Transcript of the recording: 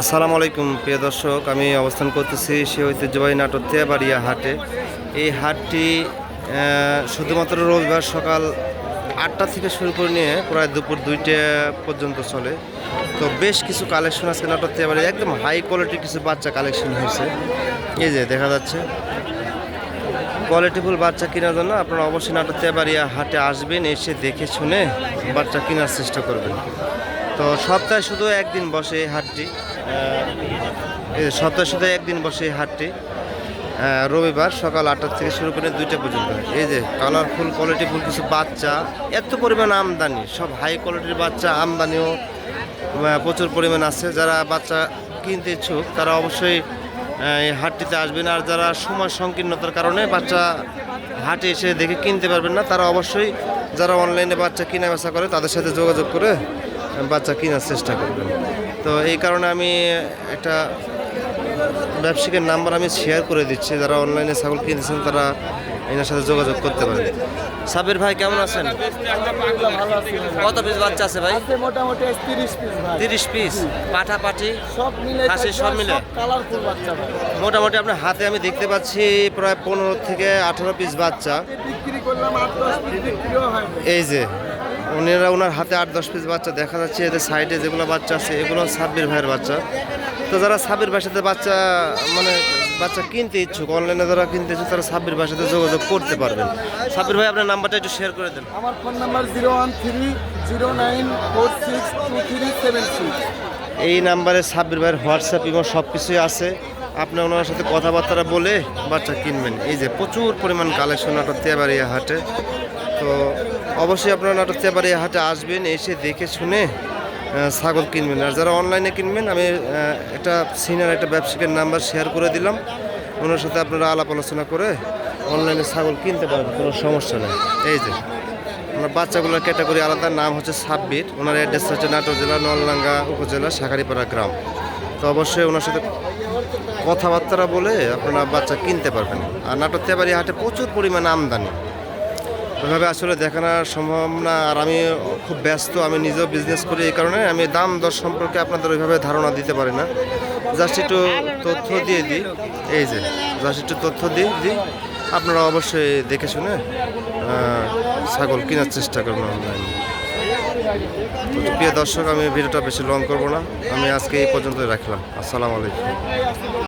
আসসালামু আলাইকুম, প্রিয় দর্শক। আমি অবস্থান করতেছি সে ঐতিহ্যবাহী নাটক তেবাড়িয়া হাটে। এই হাটটি শুধুমাত্র রবিবার সকাল আটটা থেকে শুরু করে নিয়ে প্রায় দুপুর দুইটা পর্যন্ত চলে। তো বেশ কিছু কালেকশন আছে নাটক তেবাড়িয়া, একদম হাই কোয়ালিটির কিছু বাচ্চা কালেকশন হয়েছে। এই যে দেখা যাচ্ছে কোয়ালিটিফুল বাচ্চা কেনার জন্য আপনারা অবশ্যই নাটক তেবাড়িয়া হাটে আসবেন, এসে দেখে শুনে বাচ্চা কেনার চেষ্টা করবেন। তো সপ্তাহে শুধু একদিন বসে এই হাটটি সপ্তাহে শুধু একদিন বসে এই হাটটি রবিবার সকাল আটটা থেকে শুরু করে দুইটা পর্যন্ত। এই যে কালারফুল কোয়ালিটিফুল কিছু বাচ্চা, এত পরিমাণ আমদানি, সব হাই কোয়ালিটির বাচ্চা, আমদানিও প্রচুর পরিমাণ আছে। যারা বাচ্চা কিনতে ইচ্ছুক, তারা অবশ্যই এই হাটটিতে আসবেন। আর যারা সময় সংকীর্ণতার কারণে বাচ্চা হাটে এসে দেখে কিনতে পারবেন না, তারা অবশ্যই যারা অনলাইনে বাচ্চা কেনা বেচা করে, তাদের সাথে যোগাযোগ করে বাচ্চা কেনার চেষ্টা করবেন তো এই কারণে আমি একটা ব্যবসায়িকের নাম্বার আমি শেয়ার করে দিচ্ছি। যারা অনলাইনে ছাগল কিনতেছেন তারা এনার সাথে যোগাযোগ করতে পারেন। সাবির ভাই কেমন আছেন? কত পিস বাচ্চা আছে ভাই? মোটামুটি তিরিশ পিস তিরিশ পিস পাঠা পাঠি? সব মিলে খাসি সব মিলে? কালারফুল বাচ্চা মোটামুটি আপনার হাতে আমি দেখতে পাচ্ছি প্রায় পনেরো থেকে আঠারো পিস বাচ্চা। এই যে ওনারা ওনার হাতে আট দশ পিস বাচ্চা দেখা যাচ্ছে এদের সাইডে যেগুলো বাচ্চা আছে এগুলো সাব্বির ভাইয়ের বাচ্চা। তো যারা সাব্বির ভাইয়ের সাথে বাচ্চা মানে বাচ্চা কিনতে ইচ্ছুক অনলাইনে যারা কিনতে ইচ্ছুক তারা সাব্বির ভাইয়ের সাথে যোগাযোগ করতে পারবেন। সাব্বির ভাই আপনার নাম্বারটা একটু শেয়ার করে দেন। আমার phone number zero one three zero nine four six two three seven six এই নাম্বারে সাব্বির ভাইয়ের হোয়াটসঅ্যাপ এবং সব কিছুই আছে। আপনি ওনার সাথে কথাবার্তা বলে বাচ্চা কিনবেন। এই যে প্রচুর পরিমাণ কালেকশন নাটক তেবাড়িয়া হাটে। তো অবশ্যই আপনারা নাটক তেবাড়িয়া হাটে আসবেন, এসে দেখে শুনে ছাগল কিনবেন। আর যারা অনলাইনে কিনবেন, আমি একটা সিনিয়র একটা ব্যবসায়িকের নাম্বার শেয়ার করে দিলাম। ওনার সাথে আপনারা আলাপ আলোচনা করে অনলাইনে ছাগল কিনতে পারবেন, কোনো সমস্যা নেই। এই যে, আমার বাচ্চাগুলোর ক্যাটাগরি আলাদা, নাম হচ্ছে সাব্বির। ওনার অ্যাড্রেস হচ্ছে নাটোর জেলা, নলডাঙ্গা উপজেলা, শাখারিপাড়া গ্রাম। তো অবশ্যই ওনার সাথে কথাবার্তা বলে আপনারা বাচ্চা কিনতে পারবেন। আর নাটোর তেবাড়ি হাটে প্রচুর পরিমাণে আমদানি। ওইভাবে আসলে দেখানোর সম্ভব না। আর আমি খুব ব্যস্ত, আমি নিজেও বিজনেস করি এই কারণে। আমি দাম, দর সম্পর্কে আপনাদের ওইভাবে ধারণা দিতে পারি না। জাস্ট একটু তথ্য দিয়ে দিই। এই যে জাস্ট একটু তথ্য দিয়ে দিই। আপনারা অবশ্যই দেখে শুনে ছাগল কেনার চেষ্টা করবেন অনলাইনে প্রিয় দর্শক, আমি ভিডিওটা বেশি লং করব না। আমি আজকে এই পর্যন্তই রাখলাম। আসসালামু আলাইকুম।